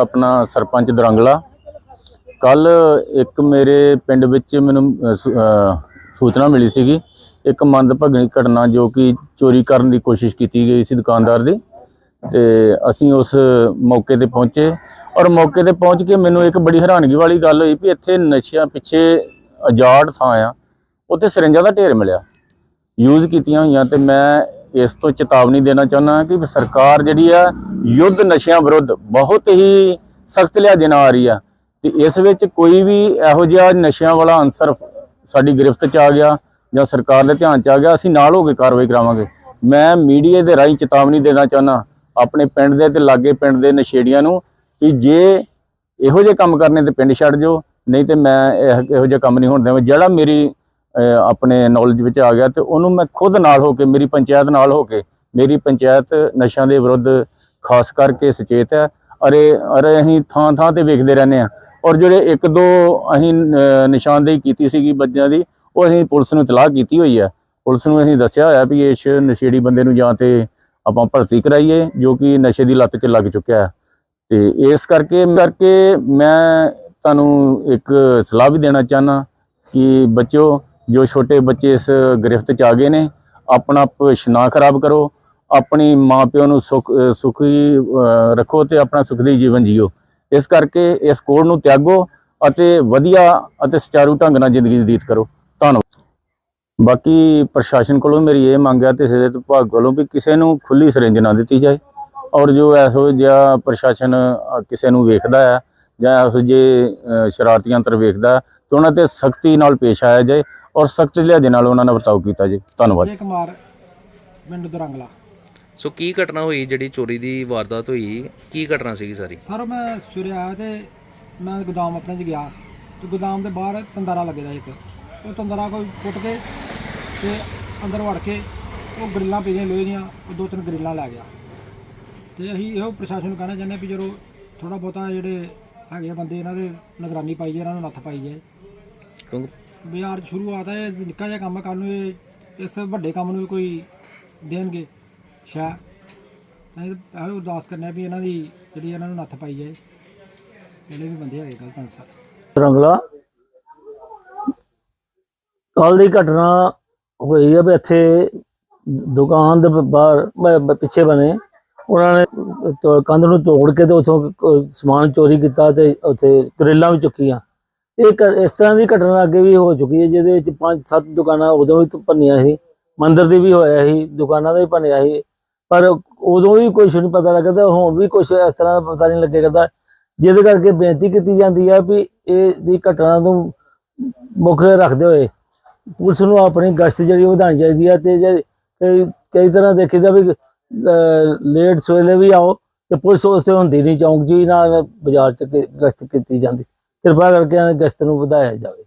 ਆਪਣਾ ਸਰਪੰਚ ਦਰੰਗਲਾ। ਕੱਲ ਇੱਕ ਮੇਰੇ ਪਿੰਡ ਵਿੱਚ ਮੈਨੂੰ ਸੂਚਨਾ ਮਿਲੀ ਸੀਗੀ। ਇੱਕ ਮੰਦਭਾਗਣੀ ਘਟਨਾ ਜੋ ਕਿ ਚੋਰੀ ਕਰਨ ਦੀ ਕੋਸ਼ਿਸ਼ ਕੀਤੀ ਗਈ ਸੀ ਦੁਕਾਨਦਾਰ ਦੀ। ਤੇ ਅਸੀਂ ਉਸ ਮੌਕੇ ਤੇ ਪਹੁੰਚੇ। ਔਰ ਮੌਕੇ ਤੇ ਪਹੁੰਚ ਕੇ ਮੈਨੂੰ ਇੱਕ ਬੜੀ ਹੈਰਾਨਗੀ ਵਾਲੀ ਗੱਲ ਹੋਈ ਵੀ ਇੱਥੇ ਨਸ਼ਿਆਂ ਪਿੱਛੇ ਅਜਾੜ ਥਾਂ ਆ। ਉੱਥੇ ਸਿਰੰਜਾਂ ਦਾ ਢੇਰ ਮਿਲਿਆ। ਯੂਜ਼ ਕੀਤੀਆਂ ਹੋਈਆਂ ਤੇ ਮੈਂ ਇਸ ਤੋਂ ਚੇਤਾਵਨੀ ਦੇਣਾ ਚਾਹੁੰਦਾ ਕਿ ਸਰਕਾਰ ਜਿਹੜੀ ਆ, ਯੁੱਧ ਨਸ਼ਿਆਂ ਵਿਰੁੱਧ ਬਹੁਤ ਹੀ ਸਖਤ ਲਿਆ ਨਾਲ ਆ ਰਹੀ ਆ। ਤੇ ਇਸ ਵਿੱਚ ਕੋਈ ਵੀ ਇਹੋ ਜਿਹਾ ਨਸ਼ਿਆਂ ਵਾਲਾ ਅੰਸਰ ਸਾਡੀ ਗ੍ਰਿਫਤ ਚ ਆ ਗਿਆ ਜਾਂ ਸਰਕਾਰ ਦੇ ਧਿਆਨ ਚ ਆ ਗਿਆ, ਅਸੀਂ ਨਾਲ ਹੋ ਕੇ ਕਾਰਵਾਈ ਕਰਾਵਾਂਗੇ। ਮੈਂ ਮੀਡੀਆ ਦੇ ਰਾਹੀਂ ਚੇਤਾਵਨੀ ਦੇਣਾ ਚਾਹੁੰਦਾ ਆਪਣੇ ਪਿੰਡ ਦੇ ਤੇ ਲਾਗੇ ਪਿੰਡ ਦੇ ਨਸ਼ੇੜੀਆਂ ਨੂੰ ਕਿ ਜੇ ਇਹੋ ਜਿਹੇ ਕੰਮ ਕਰਨੇ ਤੇ ਪਿੰਡ ਛੱਡ ਜਾਓ, ਨਹੀਂ ਤੇ ਮੈਂ ਇਹ- ਇਹੋ ਜਿਹਾ ਕੰਮ ਨਹੀਂ ਹੋਣ ਦੇਵਾਂ। ਜਿਹੜਾ ਮੇਰੀ ਆਪਣੇ ਨੌਲੇਜ ਵਿੱਚ ਆ ਗਿਆ ਤੇ ਉਹਨੂੰ ਮੈਂ ਖੁਦ ਨਾਲ ਹੋ ਕੇ, ਮੇਰੀ ਪੰਚਾਇਤ ਨਾਲ ਹੋ ਕੇ, ਮੇਰੀ ਪੰਚਾਇਤ ਨਸ਼ਿਆਂ ਦੇ ਵਿਰੁੱਧ ਖਾਸ ਕਰਕੇ ਸੁਚੇਤ ਹੈ। ਅਰੇ ਅਰੇ ਅਸੀਂ ਥਾਂ ਥਾਂ ਤੇ ਵੇਖਦੇ ਰਹਿੰਦੇ ਆ ਔਰ ਜਿਹੜੇ ਇੱਕ ਦੋ ਅਸੀਂ ਨਿਸ਼ਾਨਦੇਹੀ ਕੀਤੀ ਸੀਗੀ ਬੱਚਿਆਂ ਦੀ, ਉਹ ਅਸੀਂ ਪੁਲਿਸ ਨੂੰ ਇਤਲਾਹ ਕੀਤੀ ਹੋਈ ਹੈ। ਪੁਲਿਸ ਨੂੰ ਅਸੀਂ ਦੱਸਿਆ ਹੋਇਆ ਵੀ ਇਸ ਨਸ਼ੇੜੀ ਬੰਦੇ ਨੂੰ ਜਾਂ ਤੇ ਆਪਾਂ ਭਰਤੀ ਕਰਾਈਏ, ਜੋ ਕਿ ਨਸ਼ੇ ਦੀ ਲੱਤ 'ਚ ਲੱਗ ਚੁੱਕਿਆ ਹੈ। ਤੇ ਇਸ ਕਰਕੇ ਕਰਕੇ ਮੈਂ ਤੁਹਾਨੂੰ ਇੱਕ ਸਲਾਹ ਵੀ ਦੇਣਾ ਚਾਹਨਾ ਕਿ ਬੱਚਿਓ ਜੋ ਛੋਟੇ ਬੱਚੇ ਇਸ ਗ੍ਰਿਫਤ 'ਚ ਆ ਗਏ ਨੇ, ਆਪਣਾ ਭਵਿੱਖ ਨਾ ਖਰਾਬ ਕਰੋ, ਆਪਣੀ ਮਾਪਿਓ ਨੂੰ ਸੁਖ ਸੁਖੀ ਰੱਖੋ ਤੇ ਆਪਣਾ ਸੁਖਦੀ ਜੀਵਨ ਜੀਓ। ਇਸ ਕਰਕੇ ਇਸ ਕੋਡ ਨੂੰ ਤਿਆਗੋ ਅਤੇ ਵਧੀਆ ਅਤੇ ਸੁਚਾਰੂ ਢੰਗ ਨਾਲ ਜ਼ਿੰਦਗੀ ਬਤੀਤ ਕਰੋ। ਧੰਨਵਾਦ। ਬਾਕੀ ਪ੍ਰਸ਼ਾਸਨ ਕੋਲੋਂ ਮੇਰੀ ਇਹ ਮੰਗ ਹੈ ਤੇ ਸਿਹਤ ਵਿਭਾਗ ਕੋਲੋਂ ਵੀ ਕਿਸੇ ਨੂੰ ਖੁੱਲੀ ਸਿਰਿੰਜ ਨਾ ਦਿੱਤੀ ਜਾਏ। ਔਰ ਜੋ ਐਸੋ ਜਿਹਾ ਪ੍ਰਸ਼ਾਸਨ ਕਿਸੇ ਨੂੰ ਵੇਖਦਾ ਹੈ ਜਾਂ ਇਹੋ ਜਿਹੇ ਅ, ਸ਼ਰਾਰਤੀ ਅੰਤਰ ਵੇਖਦਾ ਤੇ ਉਹਨਾਂ ਤੇ ਸਖਤੀ ਨਾਲ ਪੇਸ਼ ਆਇਆ ਜਾਏ ਔਰ ਸਖਤ ਲਿਹਾਜ਼ੇ ਨਾਲ ਉਹਨਾਂ ਨਾਲ ਵਰਤਾਓ ਕੀਤਾ ਜਾਏ। ਧੰਨਵਾਦ। ਕੁਮਾਰ ਪਿੰਡ ਦਰੰਗਲਾ। ਸੋ ਕੀ ਘਟਨਾ ਹੋਈ ਜਿਹੜੀ ਚੋਰੀ ਦੀ ਵਾਰਦਾਤ ਹੋਈ? ਕੀ ਘਟਨਾ ਸੀਗੀ ਸਾਰੀ? ਸਰ ਮੈਂ ਸਵੇਰੇ ਆਇਆ ਤੇ ਮੈਂ ਗੋਦਾਮ ਆਪਣੇ 'ਚ ਗਿਆ। ਤੇ ਗੋਦਾਮ ਦੇ ਬਾਹਰ ਤੰਦਾਰਾ ਲੱਗੇਦਾ ਇੱਕ। ਉਹ ਤੰਦਾਰਾ ਕੋਈ ਫੁੱਟ ਕੇ ਤੇ ਅੰਦਰ ਵੜ ਕੇ ਉਹ ਗਰਿੱਲਾਂ ਪਈਆਂ ਲੋਹੇ ਦੀਆਂ ਉਹ ਦੋ ਤਿੰਨ ਗਰਿੱਲਾਂ ਲੈ ਗਿਆ। ਤੇ ਅਸੀਂ ਇਹੋ ਪ੍ਰਸ਼ਾਸਨ ਨੂੰ ਕਹਿਣਾ ਚਾਹੁੰਦੇ ਹਾਂ ਵੀ ਜਦੋਂ ਥੋੜਾ ਬਹੁਤਾ ਜਿਹੜੇ ਹੈਗੇ ਬੰਦੇ ਇਹਨਾਂ ਦੇ ਨਿਗਰਾਨੀ ਪਾਈ ਜਾਏ ਇਹਨਾਂ ਨੂੰ ਨੱਥ ਪਾਈ ਜਾਏ। ਕਿਉਂਕਿ ਬਾਜ਼ਾਰ ਸ਼ੁਰੂਆਤ ਹੈ ਇਹ ਨਿੱਕਾ ਜਿਹਾ ਕੰਮ ਹੈ ਕੱਲ ਨੂੰ ਇਹ ਇਸ ਵੱਡੇ ਕੰਮ ਨੂੰ ਵੀ ਕੋਈ ਦੇਣਗੇ ਸ਼ਾ ਤਾਂ ਇਹ ਇਹੋ ਉਦਾਸ ਕਰਨਾ ਵੀ ਇਹਨਾਂ ਦੀ ਜਿਹੜੀ ਇਹਨਾਂ ਨੂੰ ਨੱਥ ਪਾਈ ਜਾਏ। ਜਿਹੜੇ ਵੀ ਬੰਦੇ ਹੈਗੇ ਗਲਤ ਅਨਸਰ ਰੰਗਲਾ ਕੱਲ ਦੀ ਘਟਨਾ ਹੋਈ ਹੈ ਵੀ ਇੱਥੇ ਦੁਕਾਨ ਦੇ ਬਾਹਰ ਪਿੱਛੇ ਬਣੇ। ਉਹਨਾਂ ਨੇ ਕੰਧ ਨੂੰ ਤੋੜ ਕੇ ਤੇ ਉਥੋਂ ਸਮਾਨ ਚੋਰੀ ਕੀਤਾ ਤੇ ਉੱਥੇ ਗਰਿੱਲਾਂ ਵੀ ਚੁੱਕੀਆਂ। ਇਹ ਘ- ਇਸ ਤਰ੍ਹਾਂ ਦੀ ਘਟਨਾ ਅੱਗੇ ਵੀ ਹੋ ਚੁੱਕੀ ਹੈ, ਜਿਹਦੇ ਵਿੱਚ ਪੰਜ ਸੱਤ ਦੁਕਾਨਾਂ ਉਦੋਂ ਵੀ ਭੰਨੀਆਂ ਸੀ। ਮੰਦਰ ਦੀ ਵੀ ਹੋਇਆ ਸੀ, ਦੁਕਾਨਾਂ ਦਾ ਵੀ ਭੰਨਿਆ ਸੀ। ਪਰ ਉਦੋਂ ਵੀ ਕੁਝ ਨਹੀਂ ਪਤਾ ਲੱਗਦਾ ਹੁਣ ਵੀ ਕੁਝ ਇਸ ਤਰ੍ਹਾਂ ਦਾ ਪਤਾ ਨਹੀਂ ਲੱਗੇ ਕਰਦਾ। ਜਿਹਦੇ ਕਰਕੇ ਬੇਨਤੀ ਕੀਤੀ ਜਾਂਦੀ ਹੈ ਵੀ ਇਹ ਦੀ ਘਟਨਾ ਨੂੰ ਮੁੱਖ ਰੱਖਦੇ ਹੋਏ ਪੁਲਿਸ ਨੂੰ ਆਪਣੀ ਗਸ਼ਤ ਜਿਹੜੀ ਵਧਾਉਣੀ ਚਾਹੀਦੀ ਹੈ ਤੇ ਕਈ ਕਈ ਤਰ੍ਹਾਂ ਦੇਖੀਦਾ ਵੀ ਲੇਟ ਸਵੇਲੇ ਵੀ ਆਓ ਤੇ ਪੁਲਿਸ ਉਸ ਤੇ ਹੁੰਦੀ ਨਹੀਂ ਚੌਂਕ ਜੀ ਨਾਲ ਬਾਜ਼ਾਰ ਚ ਗ- ਗਸ਼ਤ ਕੀਤੀ ਜਾਂਦੀ। ਕਿਰਪਾ ਕਰਕੇ ਇਹਨਾਂ ਦੀ ਗਸ਼ਤ ਨੂੰ ਵਧਾਇਆ ਜਾਵੇ।